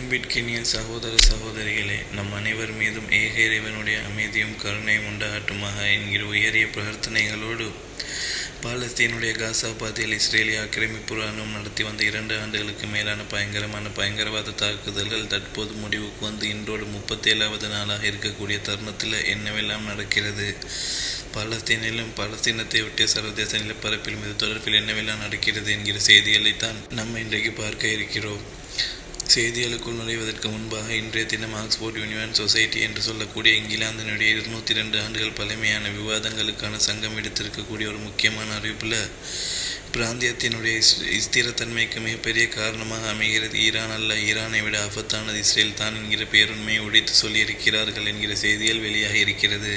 அன்பிற்கினிய சகோதர சகோதரிகளே நம் அனைவர் மீதும் ஏக இறைவனுடைய அமைதியும் கருணையும் உண்டாகட்டுமாக என்கிற உயரிய பிரார்த்தனைகளோடு பாலஸ்தீனுடைய காசா பாதையில் இஸ்ரேலிய ஆக்கிரமிப்பு ராணுவம் நடத்தி வந்த இரண்டு ஆண்டுகளுக்கு மேலான பயங்கரமான பயங்கரவாத தாக்குதல்கள் தற்போது முடிவுக்கு வந்து இன்றோடு முப்பத்தேழாவது நாளாக இருக்கக்கூடிய தருணத்தில் என்னவெல்லாம் நடக்கிறது? பாலஸ்தீனிலும் பாலஸ்தீனத்தை ஒட்டிய சர்வதேச நிலப்பரப்பிலும் இது தொடர்பில் என்னவெல்லாம் நடக்கிறது என்கிற செய்திகளை தான் நம்ம இன்றைக்கு பார்க்க இருக்கிறோம். செய்திகளுக்குள் நுழைவதற்கு முன்பாக இன்றைய தினம் ஆக்ஸ்போர்ட் யூனியன் சொசைட்டி என்று சொல்லக்கூடிய இங்கிலாந்தினுடைய இருநூத்தி ரெண்டு ஆண்டுகள் பழமையான விவாதங்களுக்கான சங்கம் எடுத்திருக்கக்கூடிய ஒரு முக்கியமான அறிவிப்பில் பிராந்தியத்தினுடைய ஸ்திரத்தன்மைக்கு மிகப்பெரிய காரணமாக அமைகிறது. ஈரான் அல்ல ஈரானை விட ஆபத்தானது. இஸ்ரேல் தான் என்கிற பேருண்மையை உடைத்து சொல்லியிருக்கிறார்கள் என்கிற செய்திகள் வெளியாக இருக்கிறது.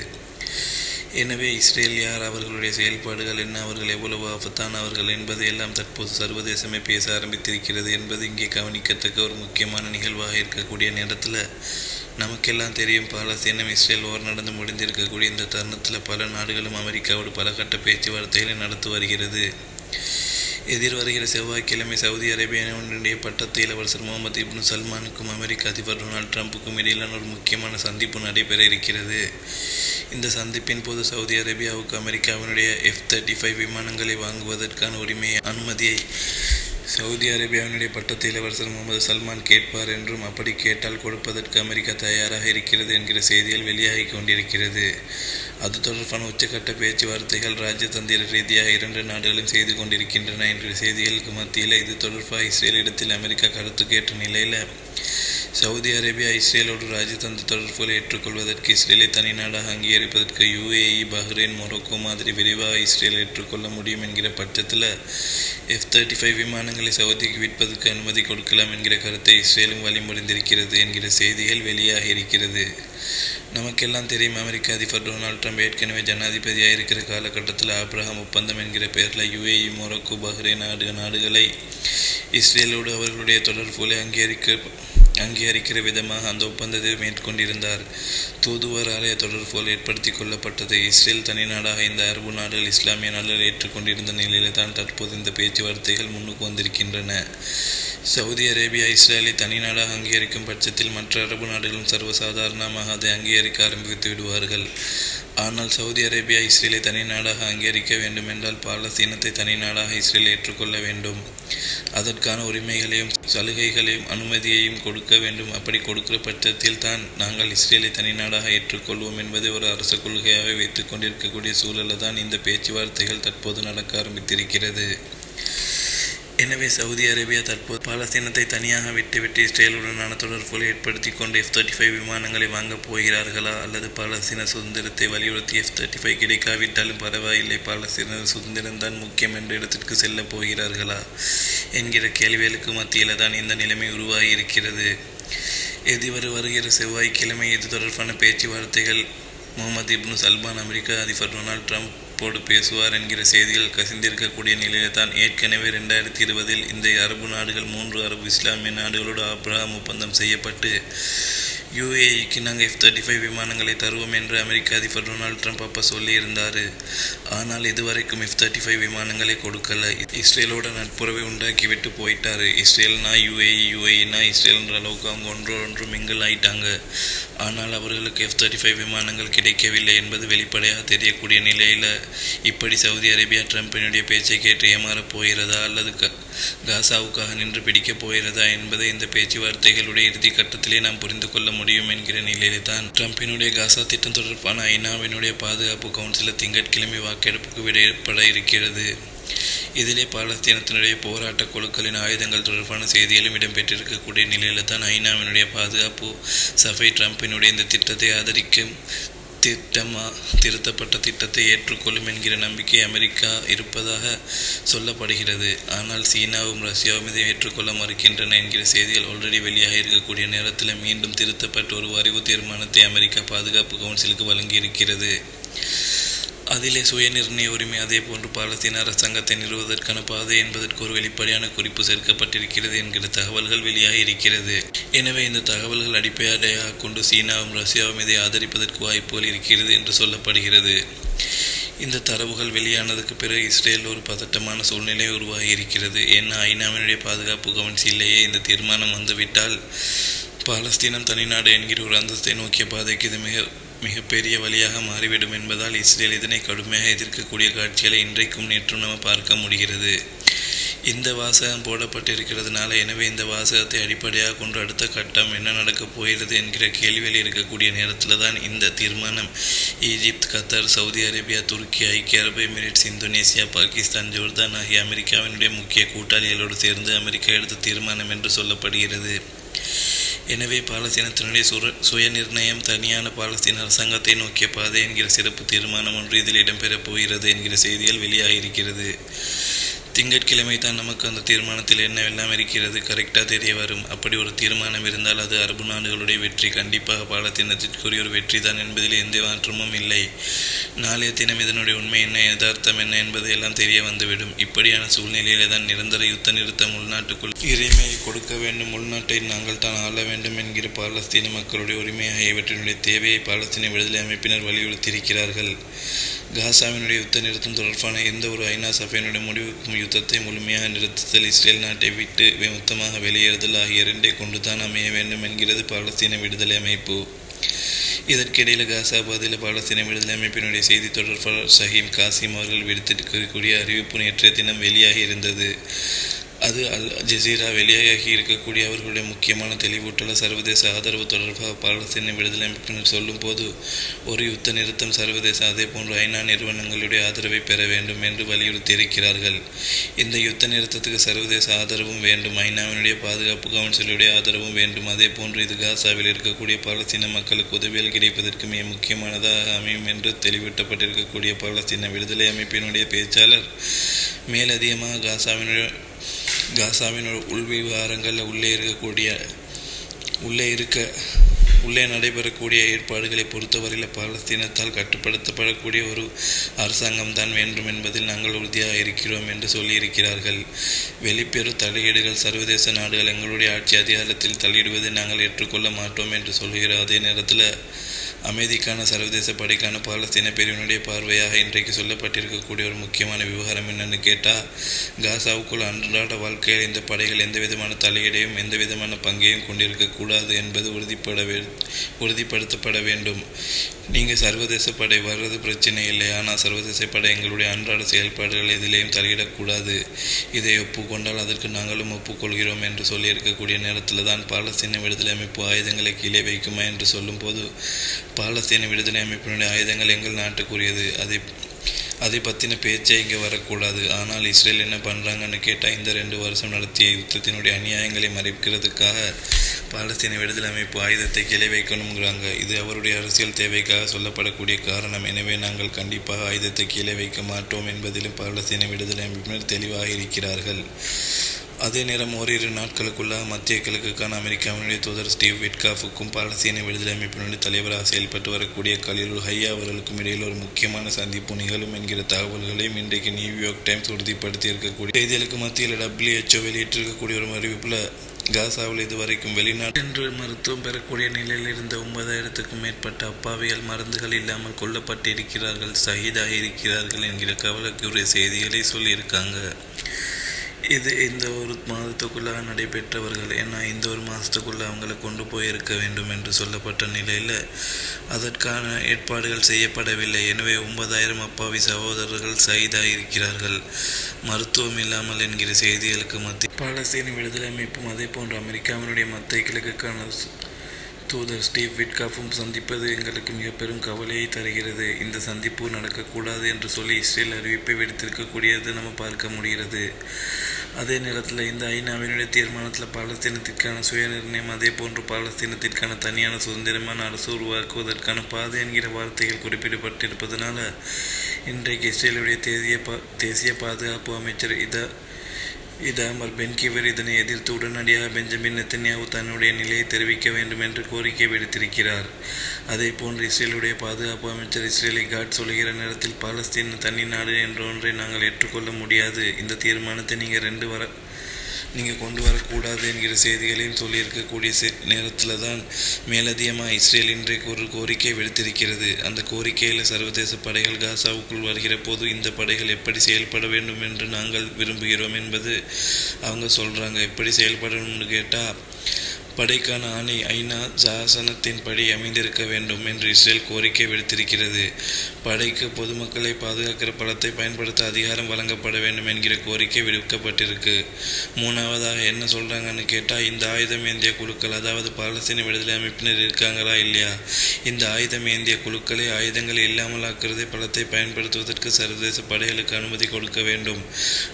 எனவே இஸ்ரேல் யார் அவர்களுடைய செயல்பாடுகள் என்ன? அவர்கள் எவ்வளவு ஆபத்தானவர்கள் என்பதை எல்லாம் தற்போது சர்வதேசமே பேச ஆரம்பித்திருக்கிறது என்பது இங்கே கவனிக்கத்தக்க ஒரு முக்கியமான நிகழ்வாக இருக்கக்கூடிய நேரத்தில் நமக்கெல்லாம் தெரியும். பாலஸ்தீனம் இஸ்ரேல் ஓர் நடந்து முடிந்திருக்கக்கூடிய இந்த தருணத்தில் பல நாடுகளும் அமெரிக்காவோடு பல கட்ட பேச்சுவார்த்தைகளை நடத்தி வருகிறது. எதிர்வருகிற செவ்வாய்க்கிழமை சவுதி அரேபியாவுடைய பட்டத்து இளவரசர் முகமது இப்னு சல்மானுக்கும் அமெரிக்க அதிபர் டொனால்ட் ட்ரம்ப்புக்கும் இடையிலான ஒரு முக்கியமான சந்திப்பு நடைபெற இருக்கிறது. இந்த சந்திப்பின் போது சவுதி அரேபியாவுக்கு அமெரிக்காவினுடைய எஃப் தேர்ட்டி ஃபைவ் விமானங்களை வாங்குவதற்கான உரிமையை அனுமதியை சவுதி அரேபியாவினுடைய பட்டத்து இளவரசர் முகமது சல்மான் கேட்பார் என்றும் அப்படி கேட்டால் கொடுப்பதற்கு அமெரிக்கா தயாராக இருக்கிறது என்கிற செய்திகள் வெளியாகி கொண்டிருக்கிறது. அது தொடர்பான உச்சக்கட்ட பேச்சுவார்த்தைகள் ராஜதந்திர ரீதியாக இரண்டு நாடுகளும் செய்து கொண்டிருக்கின்றன என்ற செய்திகளுக்கு மத்தியில் இது தொடர்பாக இஸ்ரேலிடத்தில் அமெரிக்கா கருத்து கேட்ட நிலையில் சவுதி அரேபியா இஸ்ரேலோடு ராஜதந்திர தொடர்புகளை ஏற்றுக்கொள்வதற்கு இஸ்ரேலை தனி நாடாக அங்கீகரிப்பதற்கு யுஏஇ பஹ்ரைன் மொரோக்கோ மாதிரி விரைவாக இஸ்ரேல் ஏற்றுக்கொள்ள முடியும் என்கிற பட்சத்தில் எஃப் தேர்ட்டி ஃபைவ் விமானங்களை சவுதிக்கு விற்பதற்கு அனுமதி கொடுக்கலாம் என்கிற கருத்தை இஸ்ரேலும் வழிமுறைந்திருக்கிறது என்கிற செய்திகள் வெளியாகி இருக்கிறது. நமக்கெல்லாம் தெரியும் அமெரிக்க அதிபர் டொனால்ட் ட்ரம்ப் ஏற்கனவே ஜனாதிபதியாக இருக்கிற காலகட்டத்தில் ஆப்ரஹாம் ஒப்பந்தம் என்கிற பெயரில் யுஏஇ மொரோக்கோ பஹ்ரைன் நாடு நாடுகளை இஸ்ரேலோடு அவர்களுடைய தொடர்புகளை அங்கீகரிக்க அங்கீகரிக்கிற விதமாக அந்த ஒப்பந்தத்தை மேற்கொண்டிருந்தார். தூதுவர் ஆலய தொடர்புகள் ஏற்படுத்தி கொள்ளப்பட்டது இஸ்ரேல் தனி நாடாக இந்த அரபு நாடுகள் இஸ்லாமிய நாடுகள் ஏற்றுக்கொண்டிருந்த நிலையில் தான் தற்போது இந்த பேச்சுவார்த்தைகள் முன்னுக்கு வந்திருக்கின்றன. சவுதி அரேபியா இஸ்ரேலை தனி நாடாக அங்கீகரிக்கும் பட்சத்தில் மற்ற அரபு நாடுகளும் சர்வசாதாரணமாக அதை அங்கீகரிக்க ஆரம்பித்து விடுவார்கள். ஆனால் சவுதி அரேபியா இஸ்ரேலை தனி நாடாக அங்கீகரிக்க வேண்டும் என்றால் பாலஸ்தீனத்தை தனி நாடாக இஸ்ரேல் ஏற்றுக்கொள்ள வேண்டும். அதற்கான உரிமைகளையும் சலுகைகளையும் அனுமதியையும் கொடுக்க வேண்டும். அப்படி கொடுக்கிற பட்சத்தில் தான் நாங்கள் இஸ்ரேலை தனி நாடாக ஏற்றுக்கொள்வோம் என்பதை ஒரு அரசு கொள்கையாக வைத்துக் கொண்டிருக்கக்கூடிய சூழலில் தான் இந்த பேச்சுவார்த்தைகள் தற்போது நடக்க ஆரம்பித்திருக்கிறது. எனவே சவுதி அரேபியா தற்போது பாலஸ்தீனத்தை தனியாக விட்டுவிட்டு இஸ்ரேலுடனான தொடர்புகளை ஏற்படுத்தி கொண்டு எஃப் தேர்ட்டி ஃபைவ் விமானங்களை வாங்கப் போகிறார்களா அல்லது பாலஸ்தீன சுதந்திரத்தை வலியுறுத்தி எஃப் தேர்ட்டி ஃபைவ் கிடைக்காவிட்டாலும் பரவாயில்லை பாலஸ்தீன சுதந்திரம் தான் முக்கியம் என்ற இடத்திற்கு செல்லப் போகிறார்களா என்கிற கேள்விகளுக்கு மத்தியில் தான் இந்த நிலைமை உருவாகி இருக்கிறது எதிர்வரு வருகிற செவ்வாய்க்கிழமை இது தொடர்பான பேச்சுவார்த்தைகள் முகமது இப்னு சல்மான் அமெரிக்க அதிபர் டொனால்ட் ட்ரம்ப் போடு பேசுவார் என்கிற செய்திகள் கசிந்திருக்கக்கூடிய நிலையில் தான் ஏற்கனவே ரெண்டாயிரத்தி இருபதில் இந்த அரபு நாடுகள் மூன்று அரபு இஸ்லாமிய நாடுகளோடு அப்ரஹாம் ஒப்பந்தம் செய்யப்பட்டு யுஏஇக்கு நாங்கள் எஃப் தேர்ட்டி ஃபைவ் விமானங்களை தருவோம் என்று அமெரிக்க அதிபர் டொனால்ட் ட்ரம்ப் அப்போ சொல்லியிருந்தார். ஆனால் இதுவரைக்கும் எஃப் தேர்ட்டி ஃபைவ் விமானங்களை கொடுக்கல. இஸ்ரேலோட நட்புறவை உண்டாக்கி விட்டு போயிட்டாரு. இஸ்ரேல்னா யுஏஇ யுஏஇனா இஸ்ரேல்ன்ற அளவுக்கு அவங்க ஒன்று ஒன்று மிங்கிள் ஆயிட்டாங்க. ஆனால் அவர்களுக்கு எஃப் தேர்ட்டி ஃபைவ் விமானங்கள் கிடைக்கவில்லை என்பது வெளிப்படையாக தெரியக்கூடிய நிலையில் இப்படி சவுதி அரேபியா ட்ரம்பினுடைய பேச்சை கேட்டு ஏமாறப் போகிறதா அல்லது க காசாவுக்காக நின்று பிடிக்கப் போகிறதா என்பதை இந்த பேச்சுவார்த்தைகளுடைய இறுதி கட்டத்திலே நாம் புரிந்து கொள்ள முடியும் என்கிற நிலையிலே தான் ட்ரம்பினுடைய காசா திட்டம் தொடர்பான ஐநாவினுடைய பாதுகாப்பு கவுன்சிலில் திங்கட்கிழமை வாக்கெடுப்புக்கு விடப்பட இருக்கிறது. இதிலே பாலஸ்தீனத்தினுடைய போராட்ட குழுக்களின் ஆயுதங்கள் தொடர்பான செய்திகளும் இடம்பெற்றிருக்கக்கூடிய நிலையில் தான் ஐநாவினுடைய பாதுகாப்பு சபை ட்ரம்பினுடைய இந்த திட்டத்தை ஆதரிக்கும் திட்டமா திருத்தப்பட்ட திட்டத்தை ஏற்றுக்கொள்ளும் என்கிற நம்பிக்கை அமெரிக்கா இருப்பதாக சொல்லப்படுகிறது. ஆனால் சீனாவும் ரஷ்யாவும் இதை ஏற்றுக்கொள்ள மறுக்கின்றன என்கிற செய்திகள் ஆல்ரெடி வெளியாக இருக்கக்கூடிய நேரத்தில் மீண்டும் திருத்தப்பட்ட ஒரு அறிவு தீர்மானத்தை அமெரிக்கா பாதுகாப்பு கவுன்சிலுக்கு வழங்கியிருக்கிறது. அதிலே சுயநிர்ணய உரிமை அதே போன்று பாலஸ்தீன அரசாங்கத்தை நிறுவதற்கான பாதை என்பதற்கு ஒரு வெளிப்படையான குறிப்பு சேர்க்கப்பட்டிருக்கிறது என்கிற தகவல்கள் வெளியாக இருக்கிறது எனவே இந்த தகவல்கள் அடிப்படையாக கொண்டு சீனாவும் ரஷ்யாவும் இதை ஆதரிப்பதற்கு வாய்ப்புகள் இருக்கிறது என்று சொல்லப்படுகிறது. இந்த தரவுகள் வெளியானதுக்கு பிறகு இஸ்ரேல் ஒரு பதட்டமான சூழ்நிலை உருவாகி இருக்கிறது ஏன்னா ஐநாவினுடைய பாதுகாப்பு கவுன்சிலேயே இந்த தீர்மானம் வந்துவிட்டால் பாலஸ்தீனம் தனிநாடு என்கிற ஒரு அந்தஸ்தை நோக்கிய பாதைக்கு இது மிக மிகப்பெரிய வழியாக மாறிவிடும் என்பதால் இஸ்ரேல் இதனை கடுமையாக எதிர்க்கக்கூடிய காட்சிகளை இன்றைக்கும் நேற்றும் நம்ம பார்க்க முடிகிறது. இந்த வாசகம் போடப்பட்டிருக்கிறதுனால எனவே இந்த வாசகத்தை அடிப்படையாக கொண்டு அடுத்த கட்டம் என்ன நடக்கப் போகிறது என்கிற கேள்வியில் இருக்கக்கூடிய நேரத்தில் தான் இந்த தீர்மானம். ஈஜிப்த் கத்தார் சவுதி அரேபியா துருக்கி ஐக்கிய அரபு எமிரேட்ஸ் இந்தோனேசியா பாகிஸ்தான் ஜோர்தான் ஆகிய அமெரிக்காவினுடைய முக்கிய கூட்டாளிகளோடு சேர்ந்து அமெரிக்கா எடுத்த தீர்மானம் என்று சொல்லப்படுகிறது. எனவே பாலஸ்தீனத்தினுடைய சுர சுய நிர்ணயம் தனியான பாலஸ்தீன அரசாங்கத்தை நோக்கிய பாதை என்கிற சிறப்பு தீர்மானம் ஒன்று இதில் இடம்பெறப் போகிறது என்கிற செய்திகள் வெளியாகியிருக்கிறது. திங்கட்கிழமை தான் நமக்கு அந்த தீர்மானத்தில் என்னவெல்லாம் இருக்கிறது? கரெக்டாக தெரிய வரும். அப்படி ஒரு தீர்மானம் இருந்தால் அது அரபு நாடுகளுடைய வெற்றி. கண்டிப்பாக பாலத்தினத்திற்குரிய ஒரு வெற்றி தான் என்பதில் எந்த மாற்றமும் இல்லை. நாளைய தினம் இதனுடைய உண்மை என்ன யதார்த்தம் என்ன என்பது எல்லாம் தெரிய வந்துவிடும். இப்படியான சூழ்நிலையிலே தான் நிரந்தர யுத்த நிறுத்தம் உள்நாட்டுக்குள் இறைமையை கொடுக்க வேண்டும். உள்நாட்டை நாங்கள் தான் ஆள வேண்டும் என்கிற பாலஸ்தீன மக்களுடைய உரிமை ஆகியவற்றினுடைய தேவையை பாலஸ்தீன விடுதலை அமைப்பினர் வலியுறுத்தியிருக்கிறார்கள். காசாவினுடைய யுத்த நிறுத்தம் தொடர்பான எந்த ஒரு ஐநா சபையினுடைய முடிவுக்கும் யுத்தத்தை முழுமையாக நிறுத்துதல் இஸ்ரேல் நாட்டை விட்டு மொத்தமாக வெளியேறுதல் ஆகிய இரண்டை கொண்டுதான் அமைய வேண்டும் என்கிறது பாலஸ்தீன விடுதலை அமைப்பு. இதற்கிடையில் காசாபாத்தில் பாலஸ்தீன விடுதலை அமைப்பினுடைய செய்தி தொடர்பாளர் ஷஹீம் காசிம் அவர்கள் விடுத்திருக்கக்கூடிய அறிவிப்பு நேற்றைய தினம் வெளியாகி இருந்தது. அது அல் ஜசீரா வெளியாகி இருக்கக்கூடிய அவர்களுடைய முக்கியமான தெளிவூட்டல சர்வதேச ஆதரவு தொடர்பாக பாலஸ்தீன விடுதலை அமைப்பினர் சொல்லும்போது ஒரு யுத்த நிறுத்தம் சர்வதேச அதே போன்று ஐநா நிறுவனங்களுடைய ஆதரவை பெற வேண்டும் என்று வலியுறுத்தியிருக்கிறார்கள். இந்த யுத்த நிறுத்தத்துக்கு சர்வதேச ஆதரவும் வேண்டும் ஐநாவினுடைய பாதுகாப்பு கவுன்சிலுடைய ஆதரவும் வேண்டும். அதே போன்று இது காசாவில் இருக்கக்கூடிய பாலஸ்தீன மக்களுக்கு உதவிகள் கிடைப்பதற்கு மிக முக்கியமானதாக அமையும் என்று தெளிவூட்டப்பட்டிருக்கக்கூடிய பாலஸ்தீன விடுதலை அமைப்பினுடைய பேச்சாளர் மேலதிகமாக காசாவினுடைய காசாவின் உள் விவகாரங்களில் உள்ளே இருக்கக்கூடிய உள்ளே இருக்க உள்ளே நடைபெறக்கூடிய ஏற்பாடுகளை பொறுத்தவரையில் பாலஸ்தீனத்தால் கட்டுப்படுத்தப்படக்கூடிய ஒரு அரசாங்கம் தான் வேண்டும் என்பதில் நாங்கள் உறுதியாக இருக்கிறோம் என்று சொல்லியிருக்கிறார்கள். வெளிப்பெறு தலையீடுகள் சர்வதேச நாடுகள் எங்களுடைய ஆட்சி அதிகாரத்தில் தலையிடுவதை நாங்கள் ஏற்றுக்கொள்ள மாட்டோம் என்று சொல்கிற அதே நேரத்தில் அமைதிக்கான சர்வதேச படைக்கான பாலஸ்தீன பிரிவினுடைய பார்வையாக இன்றைக்கு சொல்லப்பட்டிருக்கக்கூடிய ஒரு முக்கியமான விவகாரம் என்னென்னு கேட்டால் காசாவுக்குள் அன்றாட வாழ்க்கையில் இந்த படைகள் எந்த விதமான தலையீடையும் எந்த விதமான பங்கையும் கொண்டிருக்கக்கூடாது என்பது உறுதிப்பட உறுதிப்படுத்தப்பட வேண்டும். நீங்கள் சர்வதேச படை வர்றது பிரச்சனை இல்லை. ஆனால் சர்வதேச படை எங்களுடைய அன்றாட செயல்பாடுகள் எதிலேயும் தலையிடக்கூடாது. இதை ஒப்புக்கொண்டால் அதற்கு நாங்களும் ஒப்புக்கொள்கிறோம் என்று சொல்லியிருக்கக்கூடிய நேரத்தில் தான் பாலஸ்தீன விடுதலை அமைப்பு ஆயுதங்களை கீழே வைக்குமா என்று சொல்லும்போது பாலஸ்தீன விடுதலை அமைப்பினுடைய ஆயுதங்கள் எங்கள் நாட்டுக்குரியது. அதை அதை பற்றின பேச்சே இங்கே வரக்கூடாது. ஆனால் இஸ்ரேல் என்ன பண்ணுறாங்கன்னு கேட்டால் இந்த ரெண்டு வருஷம் நடத்திய யுத்தத்தினுடைய அநியாயங்களை மறைக்கிறதுக்காக பாலஸ்தீன விடுதலை அமைப்பு ஆயுதத்தை கிளை வைக்கணுங்கிறாங்க. இது அவருடைய அரசியல் தேவைக்காக சொல்லப்படக்கூடிய காரணம். எனவே நாங்கள் கண்டிப்பாக ஆயுதத்தை கீழே வைக்க மாட்டோம் என்பதிலும் பாலஸ்தீன விடுதலை அமைப்பினர் தெளிவாக இருக்கிறார்கள். அதே நேரம் ஓரிரு நாட்களுக்குள்ளாக மத்திய கிழக்குக்கான அமெரிக்காவினுடைய தூதர் ஸ்டீவ் விட்காஃபுக்கும் பாலஸ்தீன விடுதலை அமைப்பினுடைய தலைவராக செயல்பட்டு வரக்கூடிய கலீல் ஹையா அவர்களுக்கும் இடையில் ஒரு முக்கியமான சந்திப்பு நிகழும் என்கிற தகவல்களையும் இன்றைக்கு நியூயார்க் டைம்ஸ் உறுதிப்படுத்தி இருக்கக்கூடிய செய்திகளுக்கு மத்தியில் டபிள்யூஹெச்ஓ வெளியிட்டிருக்கக்கூடிய ஒரு அறிவிப்பில் காசாவில் இதுவரைக்கும் வெளிநாடு என்று மருத்துவம் பெறக்கூடிய நிலையில் இருந்த ஒன்பதாயிரத்துக்கும் மேற்பட்ட அப்பாவிகள் மருந்துகள் இல்லாமல் கொல்லப்பட்டிருக்கிறார்கள் சகிதாக இருக்கிறார்கள் என்கிற கவலைக்குரிய செய்திகளை சொல்லியிருக்காங்க. இது இந்த ஒரு மாதத்துக்குள்ளாக நடைபெற்றவர்கள் ஏன்னா இந்த ஒரு மாதத்துக்குள்ளே அவங்களை கொண்டு போயிருக்க வேண்டும் என்று சொல்லப்பட்ட நிலையில் அதற்கான ஏற்பாடுகள் செய்யப்படவில்லை. எனவே ஒன்பதாயிரம் அப்பாவி சகோதரர்கள் சைதாக இருக்கிறார்கள் மருத்துவம் இல்லாமல் என்கிற செய்திகளுக்கு மத்திய பாலஸ்தீன விடுதலை அமைப்பும் அதே போன்று அமெரிக்காவினுடைய மத்திய கிழக்குக்கான தூதர் ஸ்டீவ் விட்காஃபும் சந்திப்பது எங்களுக்கு மிக பெரும் கவலையை தருகிறது. இந்த சந்திப்பு நடக்கக்கூடாது என்று சொல்லி இஸ்ரேல் அறிவிப்பை விடுத்திருக்கக்கூடியது நம்ம பார்க்க முடிகிறது. அதே நேரத்தில் இந்த ஐநாவினுடைய தீர்மானத்தில் பாலஸ்தீனத்திற்கான சுயநிர்ணயம் அதே போன்று பாலஸ்தீனத்திற்கான தனியான சுதந்திரமான அரசு உருவாக்குவதற்கான பாதை என்கிற வார்த்தைகள் குறிப்பிடப்பட்டிருப்பதனால இன்றைக்கு இஸ்ரேலுடைய தேசிய பா தேசிய பாதுகாப்பு அமைச்சர் இத இதாமர் பென்கிவர் இதனை எதிர்த்து உடனடியாக பெஞ்சமின் நெத்தன்யாவு தன்னுடைய நிலையை தெரிவிக்க வேண்டும் என்று கோரிக்கை விடுத்திருக்கிறார். அதே போன்று இஸ்ரேலுடைய பாதுகாப்பு அமைச்சர் இஸ்ரேலை காட் சொல்கிற நேரத்தில் பாலஸ்தீன் தனி நாடு என்ற ஒன்றை நாங்கள் ஏற்றுக்கொள்ள முடியாது. இந்த தீர்மானத்தை நீங்கள் ரெண்டு வர நீங்கள் கொண்டு வரக்கூடாது என்கிற செய்திகளையும் சொல்லியிருக்கக்கூடிய நேரத்தில் தான் மேலதிகமாக இஸ்ரேல் இன்றைக்கு ஒரு கோரிக்கை விடுத்திருக்கிறது. அந்த கோரிக்கையில் சர்வதேச படைகள் காசாவுக்குள் வருகிற போது இந்த படைகள் எப்படி செயல்பட வேண்டும் என்று நாங்கள் விரும்புகிறோம் என்பது அவங்க சொல்கிறாங்க எப்படி செயல்படணும்னு கேட்டால் படைக்கான ஆணை ஐநா சாசனத்தின்படி அமைந்திருக்க வேண்டும் என்று இஸ்ரேல் கோரிக்கை விடுத்திருக்கிறது. படைக்கு பொதுமக்களை பாதுகாக்கிற படத்தை பயன்படுத்த அதிகாரம் வழங்கப்பட வேண்டும் என்கிற கோரிக்கை விடுக்கப்பட்டிருக்கு. மூணாவதாக என்ன சொல்றாங்கன்னு கேட்டால் இந்த ஆயுதம் ஏந்திய குழுக்கள் அதாவது பாலஸ்தீன விடுதலை அமைப்பினர் இருக்காங்களா இல்லையா? இந்த ஆயுதம் ஏந்திய குழுக்களை ஆயுதங்கள் இல்லாமல் ஆக்குறதை படத்தை பயன்படுத்துவதற்கு சர்வதேச படைகளுக்கு அனுமதி கொடுக்க வேண்டும்.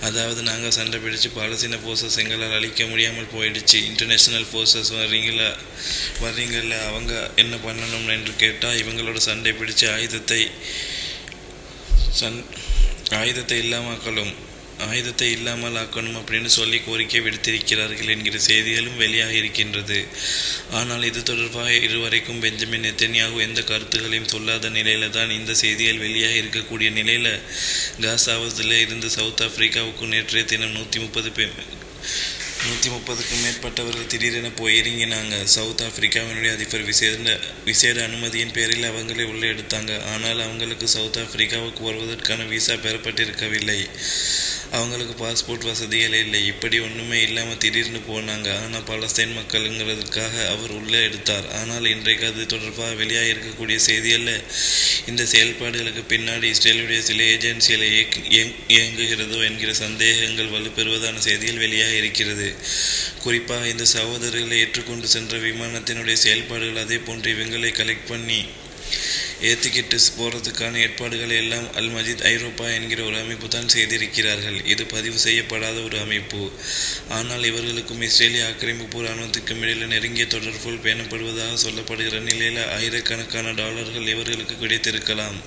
அதாவது நாங்கள் சண்டை பிடிச்சு பாலஸ்தீன போர்சஸ் எங்களால் அழிக்க முடியாமல் போயிடுச்சு. இன்டர்நேஷனல் ஃபோர்ஸஸ் மெம்பர்ஸ் வர்றீங்கள வர்றீங்கள அவங்க என்ன பண்ணணும் என்று கேட்டால் இவங்களோட சண்டை பிடிச்சு ஆயுதத்தை சன் ஆயுதத்தை இல்லாமக்கலும் ஆயுதத்தை இல்லாமல் ஆக்கணும் அப்படின்னு சொல்லி கோரிக்கை விடுத்திருக்கிறார்கள் என்கிற செய்திகளும் வெளியாக இருக்கின்றது. ஆனால் இது தொடர்பாக இருவரைக்கும் பெஞ்சமின் நெத்தன்யாகு எந்த கருத்துகளையும் சொல்லாத நிலையில தான் இந்த செய்திகள் வெளியாக இருக்கக்கூடிய நிலையில காசாவதில் இருந்து சவுத் ஆப்பிரிக்காவுக்கு நேற்றைய தினம் நூற்றி முப்பது பே நூற்றி முப்பதுக்கும் மேற்பட்டவர்கள் திடீரென போய் இறங்கினாங்க. சவுத் ஆப்பிரிக்காவினுடைய அதிபர் விசேட விசேட அனுமதியின் பேரில் அவங்களை உள்ளே எடுத்தாங்க. ஆனால் அவங்களுக்கு சவுத் ஆப்பிரிக்காவுக்கு வருவதற்கான விசா பெறப்பட்டிருக்கவில்லை. அவங்களுக்கு பாஸ்போர்ட் வசதிகள் இல்லை. இப்படி ஒன்றுமே இல்லாமல் திடீர்னு போனாங்க. ஆனால் பாலஸ்தீன் மக்களுங்கிறதுக்காக அவர் உள்ளே எடுத்தார். ஆனால் இன்றைக்கு அது தொடர்பாக வெளியாக இருக்கக்கூடிய செய்தியில் இந்த செயல்பாடுகளுக்கு பின்னாடி இஸ்ரேலுடைய சில ஏஜென்சிகளை இயங்குகிறதோ என்கிற சந்தேகங்கள் வலுப்பெறுவதான செய்திகள் வெளியாக இருக்கிறது குறிப்பாக இந்த சகோதரர்களை ஏற்றுக்கொண்டு சென்ற விமானத்தினுடைய செயல்பாடுகள் அதே போன்று இவங்களை கலெக்ட் பண்ணி ஏற்றிக்கிட்டு போகிறதுக்கான ஏற்பாடுகளை எல்லாம் அல் மஜித் ஐரோப்பா என்கிற ஒரு அமைப்பு தான் செய்திருக்கிறார்கள். இது பதிவு செய்யப்படாத ஒரு அமைப்பு. ஆனால் இவர்களுக்கும் இஸ்ரேலிய ஆக்கிரமிப்பு இராணுவத்துக்கும் இடையில் நெருங்கிய தொடர்புகள் பேணப்படுவதாக சொல்லப்படுகிற நிலையில் ஆயிரக்கணக்கான டாலர்கள் இவர்களுக்கு கிடைத்திருக்கலாம்.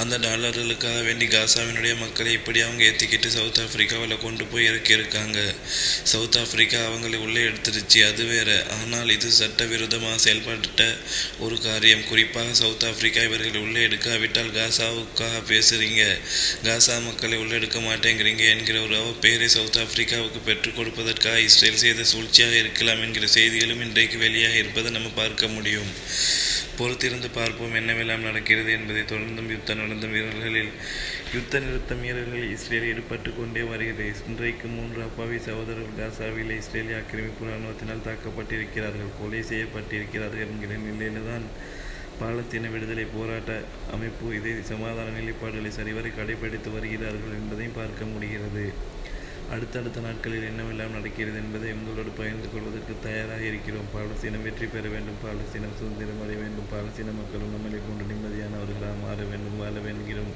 அந்த டாலர்களுக்காக வேண்டி காசாவினுடைய மக்களை இப்படி அவங்க ஏற்றிக்கிட்டு சவுத் ஆஃப்ரிக்காவில் கொண்டு போய் இறக்கியிருக்காங்க சவுத் ஆஃப்ரிக்கா அவங்களை உள்ளே எடுத்துருச்சு அது வேற. ஆனால் இது சட்டவிரோதமாக செயல்பட்ட ஒரு காரியம். குறிப்பாக சவுத் ஆஃப்ரிக்கா இவர்கள் உள்ளே எடுக்காவிட்டால் காசாவுக்காக பேசுகிறீங்க காசா மக்களை உள்ளே எடுக்க மாட்டேங்கிறீங்க என்கிற ஒரு பேரை சவுத் ஆப்பிரிக்காவுக்கு பெற்றுக் கொடுப்பதற்காக இஸ்ரேல் செய்த சூழ்ச்சியாக இருக்கலாம் என்கிற செய்திகளும் இன்றைக்கு வெளியாக இருப்பதை நம்ம பார்க்க முடியும். பொறுத்திருந்து பார்ப்போம் என்னவெல்லாம் நடக்கிறது என்பதை தொடர்ந்தும் யுத்தம் நடந்த வீரர்களில் யுத்த நிறுத்த வீரர்கள் இஸ்ரேல் ஈடுபட்டு கொண்டே வருகிறது. இன்றைக்கு மூன்று அப்பாவி சகோதரர்கள் காசாவில் இஸ்ரேலிய ஆக்கிரமிப்பு இராணுவத்தினால் தாக்கப்பட்டிருக்கிறார்கள் கொலை செய்யப்பட்டிருக்கிறார்கள் என்கிற நிலையில்தான் பாலஸ்தீன விடுதலை போராட்ட அமைப்பு இதை சமாதான நிலைப்பாடுகளை சரிவரை கடைபிடித்து வருகிறார்கள் என்பதையும் பார்க்க முடிகிறது. அடுத்தடுத்த நாட்களில் என்னவெல்லாம் நடக்கிறது என்பதை உங்களோடு பகிர்ந்து கொள்வதற்கு தயாராக இருக்கிறோம். பாலஸ்தீனம் வெற்றி பெற வேண்டும். பாலஸ்தீனம் சுதந்திரம் அடைய வேண்டும். பாலஸ்தீன மக்களும் நம்மளை கொண்டு நிம்மதியானவர்களாக மாற வேண்டும் வாழ வேண்டுகிறோம்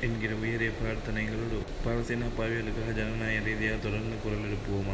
என்கிற உயரிய பிரார்த்தனைகளோடு பாலஸ்தீன பாவியலுக்காக ஜனநாயக ரீதியாக தொடர்ந்து குரல் எழுப்புவோமா?